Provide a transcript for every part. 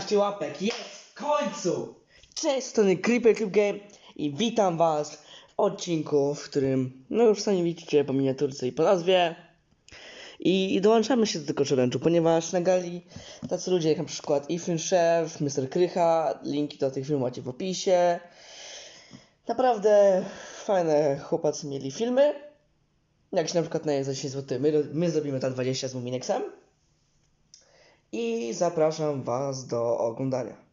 15 łapek. Jest! W końcu! Cześć, z strony Creeper Cube Game i witam was w odcinku, w którym, no już sami widzicie po miniaturce i po nazwie. I, i dołączamy się do tego challenge'u, ponieważ nagali tacy ludzie jak na przykład Ifyn Chef, Mr. Krycha, linki do tych filmów macie w opisie. Naprawdę fajne chłopacy mieli filmy. Jak się na przykład na za 10 zł, my, my zrobimy ta 20 z Muminexem. I zapraszam Was do oglądania.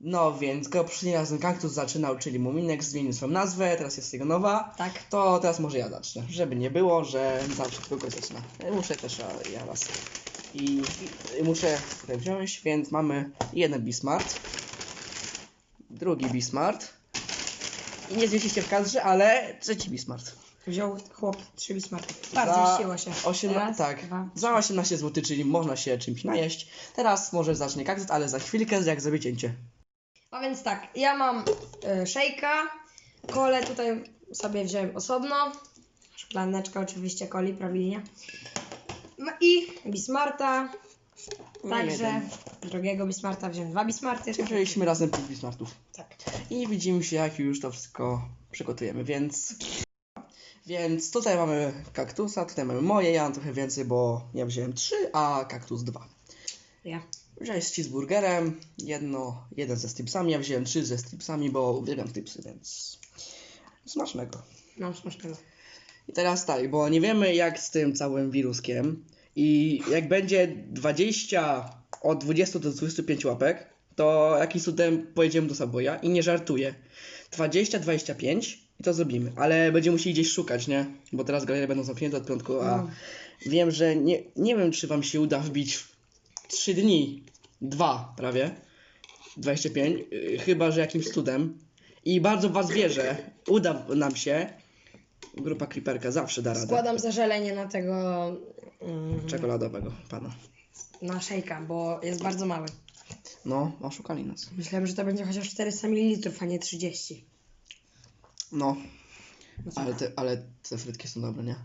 No więc, go poprzednim razem Kaktus zaczynał, czyli Muminex zmienił swoją nazwę, teraz jest jego nowa. Tak. To teraz może ja zacznę, żeby nie było, że zawsze tylko zaczyna. Muszę też a, ja was. I, I muszę tutaj wziąć, więc mamy jeden Bismart, drugi Bismart. I nie zmieści się w kadrze, ale trzeci Bismart. Wziął chłop trzy bismarki. Bardzo Za się. 8, Raz, tak, dwa, za 18 zł, czyli można się czymś najeść. Teraz może zacznie kaktus, ale za chwilkę jak zrobię cięcie. A więc tak, ja mam y, szejka, kole tutaj sobie wziąłem osobno. Szklaneczka oczywiście coli, prawilnie. No I Bismarta. No, Także jeden. drugiego Bismarta wziąłem dwa Bismarty. Czyli wzięliśmy razem 5 Bismartów. Tak. I widzimy się, jak już to wszystko przygotujemy, więc... Więc tutaj mamy kaktusa, tutaj mamy moje, ja mam trochę więcej, bo ja wziąłem 3, a kaktus 2. Ja. Wziąłeś z cheeseburgerem, jedno, jeden ze stripsami, ja wziąłem 3 ze stripsami, bo uwielbiam stripsy, więc... Smacznego. Mam smacznego. I teraz tak, bo nie wiemy jak z tym całym wiruskiem i jak będzie 20, od 20 do 25 łapek, to jakimś cudem pojedziemy do Subwaya i nie żartuję. 20, 25 i to zrobimy, ale będziemy musieli gdzieś szukać, nie? Bo teraz galerie będą zamknięte od piątku, a No. wiem, że nie, nie wiem czy wam się uda wbić w 3 dni, 2 prawie, 25, yy, chyba że jakimś cudem. I bardzo was wierzę, uda nam się, Grupa Creeperka zawsze da radę. Składam zażalenie na tego mm, Czekoladowego pana. na szejka, bo jest bardzo mały. No, oszukali nas. Myślałem, że to będzie chociaż 400 ml, a nie 30. No, No co? ale te, ale te frytki są dobre, nie?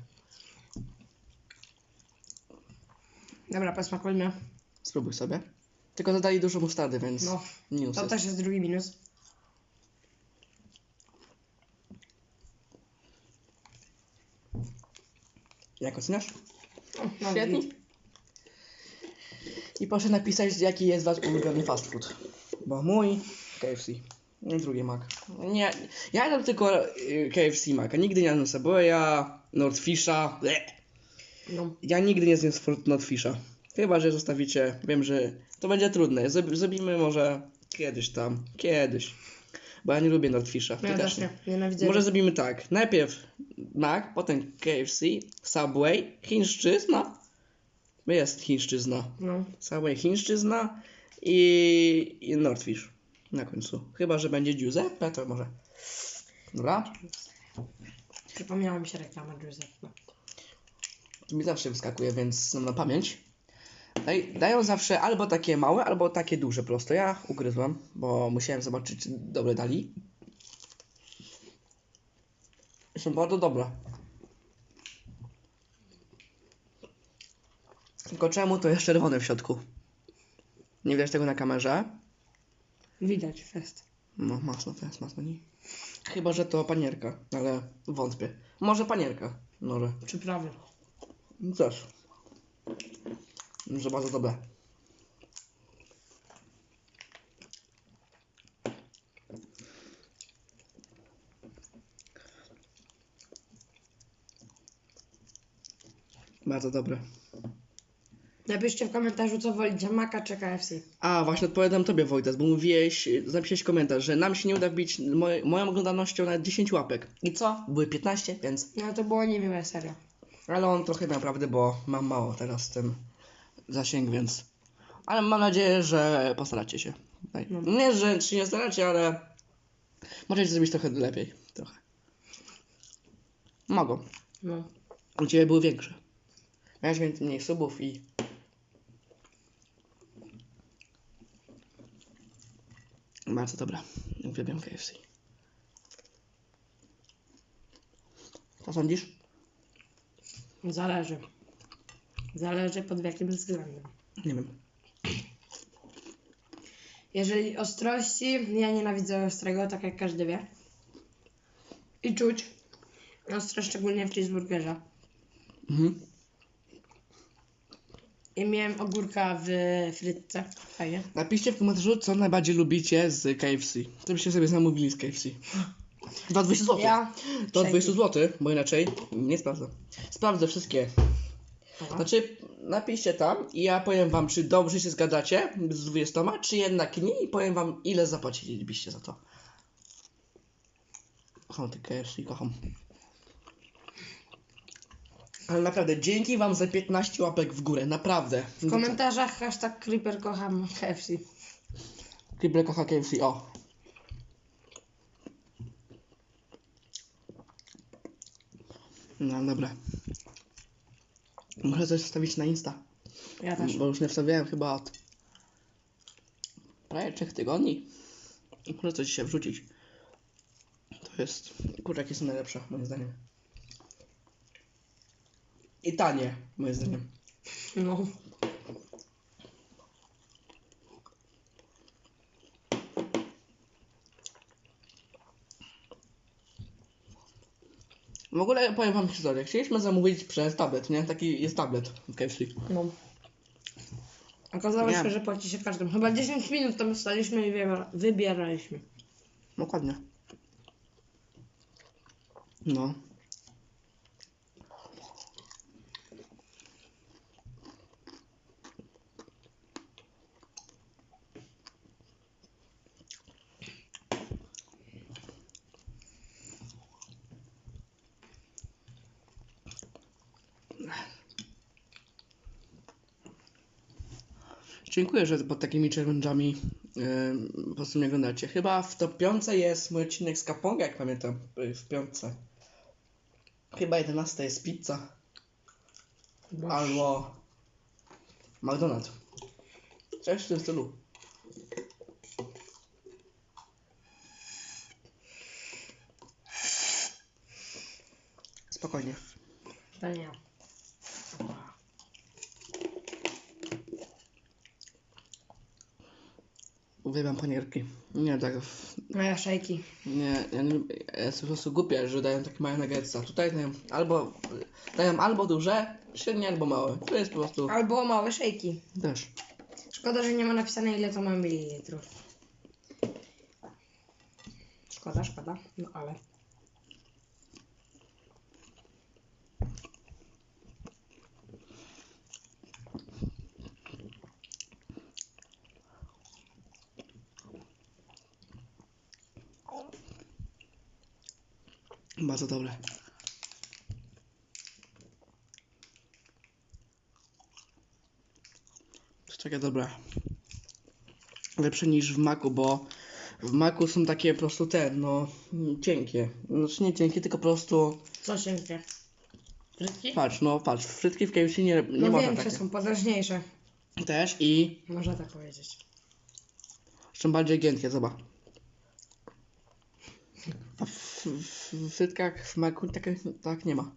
Dobra, posmakujmy. Spróbuj sobie. Tylko dodali dużo mustardy, więc No, minus to jest. też jest drugi minus. Jak oceniasz? No, Świetnie. I proszę napisać, jaki jest wasz ulubiony fast food. Bo mój KFC. I drugi Mac. Nie, ja jadam tylko y, KFC Maca. Nigdy nie jadłem Subwaya, Nordfisha. Bleh. No, Ja nigdy nie zjem Nordfisha. Chyba, że zostawicie. Wiem, że to będzie trudne. Zrob- Zrobimy może kiedyś tam. Kiedyś. Bo ja nie lubię Nordfisha. Ty ja też nie. Nienawidzę. Może zrobimy tak. Najpierw Mac, potem KFC, Subway, chińszczyzna. Jest chińszczyzna. No, Subway, chińszczyzna i, i Nordfish na końcu. Chyba, że będzie Giuseppe, to może. Dobra. przypomniała mi się reklama Giuseppe. To mi zawsze wyskakuje, więc znam na pamięć. Daj, dają zawsze albo takie małe, albo takie duże prosto. Ja ugryzłem, bo musiałem zobaczyć, czy dobre dali. Są bardzo dobre. Tylko czemu to jest czerwone w środku? Nie widać tego na kamerze. Widać, fest. No, masno to jest masno, nie? Chyba, że to panierka, ale wątpię. Może panierka, może. Przyprawy. No Też. Że bardzo dobre. Bardzo dobre. Napiszcie w komentarzu, co wolicie, Maka czy KFC. A, właśnie odpowiadam tobie Wojtas, bo mówiłeś, zapisałeś komentarz, że nam się nie uda wbić moj, moją oglądalnością na 10 łapek. I co? Były 15, więc... No to było niewiele, serio. Ale on trochę miał prawdę, bo mam mało teraz z tym zasięg, więc... Ale mam nadzieję, że postaracie się. No. Nie, że się nie staracie, ale... Możecie zrobić trochę lepiej. Trochę. Mogą. No. U Ciebie były większe. Miałeś więcej mniej subów i... Bardzo dobra. Uwielbiam KFC. Co sądzisz? Zależy. Zależy pod jakim względem. Nie wiem. Jeżeli ostrości, ja nienawidzę ostrego, tak jak każdy wie. I czuć ostre, szczególnie w cheeseburgerze. Mhm. I miałem ogórka w frytce. Fajnie. Napiszcie w komentarzu, co najbardziej lubicie z KFC. To byście sobie zamówili z KFC. Do 200 zł. Ja. Do Shaky. 200 zł, bo inaczej nie sprawdzę. Sprawdzę wszystkie. Aha. Znaczy, napiszcie tam i ja powiem wam, czy dobrze się zgadzacie z 20, czy jednak nie i powiem wam, ile zapłacilibyście za to. Kocham te KFC, kocham. Ale naprawdę, dzięki wam za 15 łapek w górę, naprawdę. W komentarzach hashtag Creeper kocham KFC. Krible kocha KFC, o. No dobra. Muszę coś wstawić na Insta. Ja też. Bo już nie wstawiałem chyba od prawie 3 tygodni. Muszę coś się wrzucić. To jest. Kurczaki są najlepsze, moim zdaniem. I tanie, moim zdaniem. No. W ogóle powiem wam historię. Chcieliśmy zamówić przez tablet, nie? Taki jest tablet w KFC. No. Okazało Nie. się, że płaci się każdym. Chyba 10 minut tam staliśmy i wybiera- wybieraliśmy. Dokładnie. No. Dziękuję, że pod takimi challenge'ami yy, po prostu mnie oglądacie. Chyba w top 5 jest mój odcinek z Kaponga, jak pamiętam, y, w piątce. Chyba 11 jest pizza albo McDonald's. Coś w tym stylu. Spokojnie. To nie. Uwielbiam panierki. Nie tak. Ja szejki. Nie, ja nie lubię. Jest po prostu głupie, że dają takie małe nuggetsa. Tutaj dają albo. Dają albo duże, średnie albo małe. To jest po prostu. Albo małe szejki. Też. Szkoda, że nie ma napisane ile to ma mililitrów. Szkoda, szkoda. No ale. Bardzo dobre. To jest takie dobre. Lepsze niż w maku, bo w maku są takie po prostu te, no, cienkie. Znaczy nie cienkie, tylko po prostu. Co się dzieje? Frytki? Patrz, no patrz, frytki w KFC nie, nie No można większe takie. są, potężniejsze. Też i Można tak powiedzieć. jeszcze bardziej giętkie, zobacz. A w, w, w frytkach w maku tak, tak nie ma.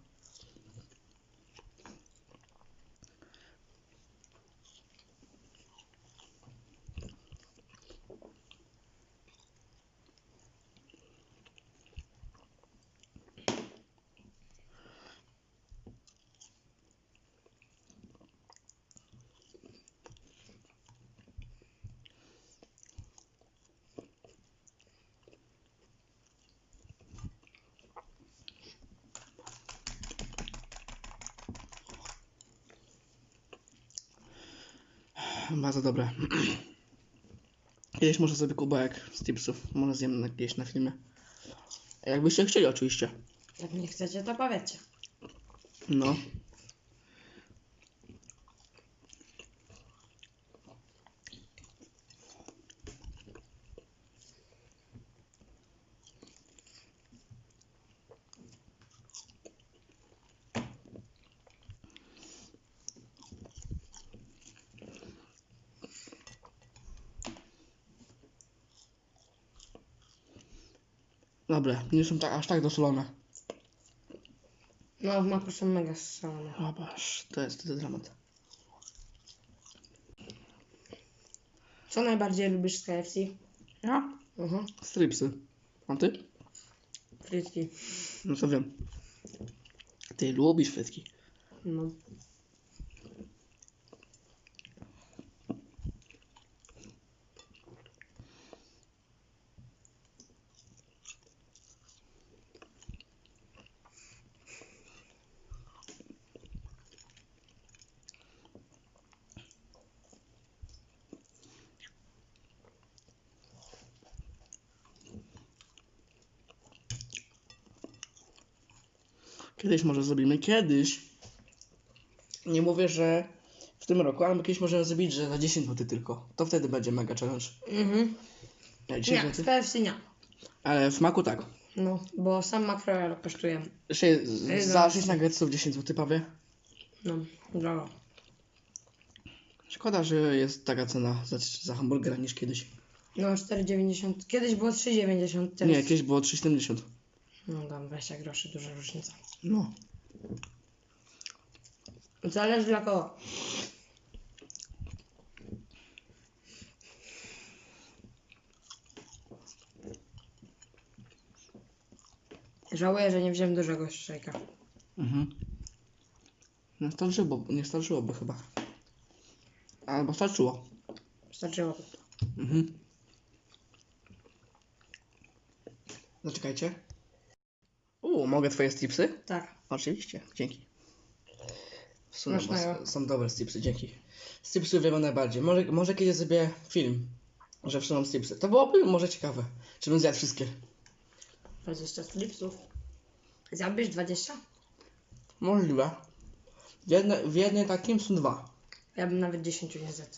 Bardzo dobre. Kiedyś może sobie kubek z tipsów, może zjem na, gdzieś na filmie. Jakbyście chcieli oczywiście. Jak nie chcecie, to powiecie. No. Dobre, nie są tak, aż tak dosolone. No, w maku są mega solone. Boż, to jest, to jest dramat. Co najbardziej lubisz z KFC? Ja? Mhm. Stripsy. A ty? Frytki. No co wiem. Ty lubisz frytki. No. Kiedyś może zrobimy. Kiedyś. Nie mówię, że w tym roku, ale kiedyś możemy zrobić, że za 10 zł tylko. To wtedy będzie mega challenge. Mhm. Ja 10 Nie, z zł. KFC nie. Ale w maku tak. No, bo sam McFlurry kosztuje. Sze- z- za 6 nuggetsów 10 zł prawie. No, drogo. Szkoda, że jest taka cena za, za hamburgera niż kiedyś. No, 4,90. Kiedyś było 3,90. Teraz... Nie, kiedyś było 3,70. No, tam 20 groszy, duża różnica. No. Zależy dla kogo. Żałuję, że nie wziąłem dużego szejka. Mhm. Nie starczyło, nie starczyłoby chyba. Albo starczyło. Starczyło. Mhm. Zaczekajcie. U, mogę twoje stripsy? Tak. Oczywiście, dzięki. W sumie bo Smacznego. s- są dobre stripsy, dzięki. Stripsy wiemy najbardziej. Może, może kiedyś zrobię film, że wszedłem stripsy. To byłoby może ciekawe. Czy bym zjadł wszystkie? 20 stripsów. Zjadłbyś 20? Możliwe. W, jedne, w jednej takim są dwa. Ja bym nawet 10 nie zjadł.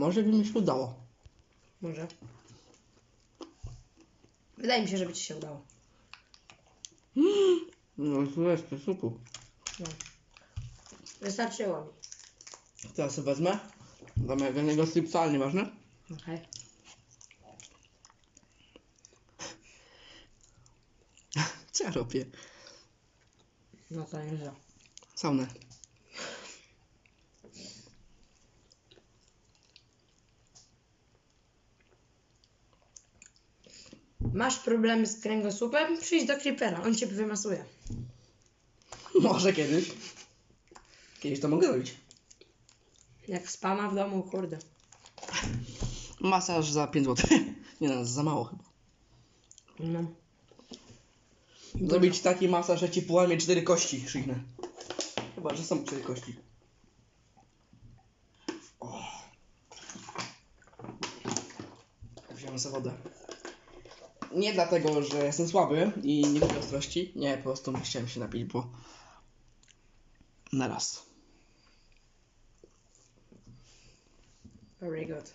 Może by mi się udało. Może. Wydaje mi się, żeby ci się udało. No jest to super. No. Wystarczyło mi. Teraz sobie wezmę. Mojego jednego stripsa, ale nieważne. Okej. Co ja robię? No to nie źle. Saunę. Masz problemy z kręgosłupem? Przyjdź do Creepera, on cię wymasuje. Może kiedyś. Kiedyś to mogę zrobić. Jak spama w domu, kurde. Masaż za 5 zł. Nie no, za mało chyba. No. Zrobić taki masaż, że ci połamie cztery kości szyjne. Chyba, że są cztery kości. O. Wziąłem sobie wodę. Nie dlatego, że jestem słaby i nie lubię ostrości. Nie, po prostu chciałem się napić, bo... Na raz. Very good.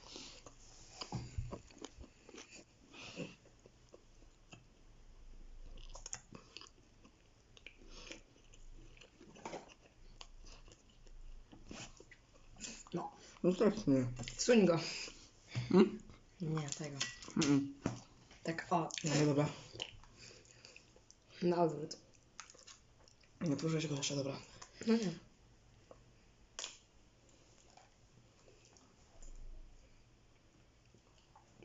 No, No tak, nie. suń go. Hmm? Nie, tego. Mm. Tak, o, No dobra. na odwrót. Nie się go jeszcze, dobra. No nie.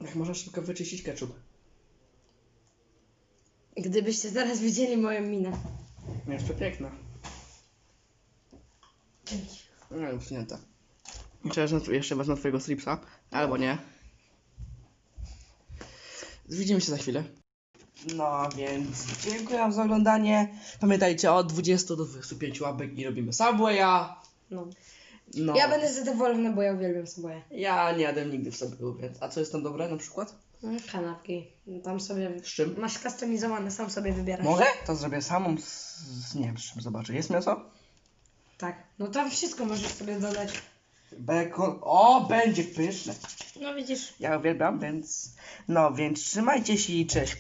Jak możesz szybko wyczyścić ketchup? Gdybyście teraz widzieli moją minę. Jeszcze piękna. No, usunięta. Jeszcze, wezmę- jeszcze wezmę twojego stripsa, albo nie. Widzimy się za chwilę. No więc dziękuję wam za oglądanie. Pamiętajcie od 20 do 25 łapek i robimy Subwaya. No. No. Ja będę zadowolona, bo ja uwielbiam sobie. Ja nie jadłem nigdy w Subwayu, więc... A co jest tam dobre na przykład? No, kanapki. Tam sobie Z czym? masz kustomizowane, sam sobie wybierasz. Mogę? To zrobię samą z... z nie wiem, z czym zobaczę. Jest mięso? Tak. No tam wszystko możesz sobie dodać. Bekon. O, będzie pyszne. No widzisz. Ja uwielbiam, więc... No, więc trzymajcie się i cześć.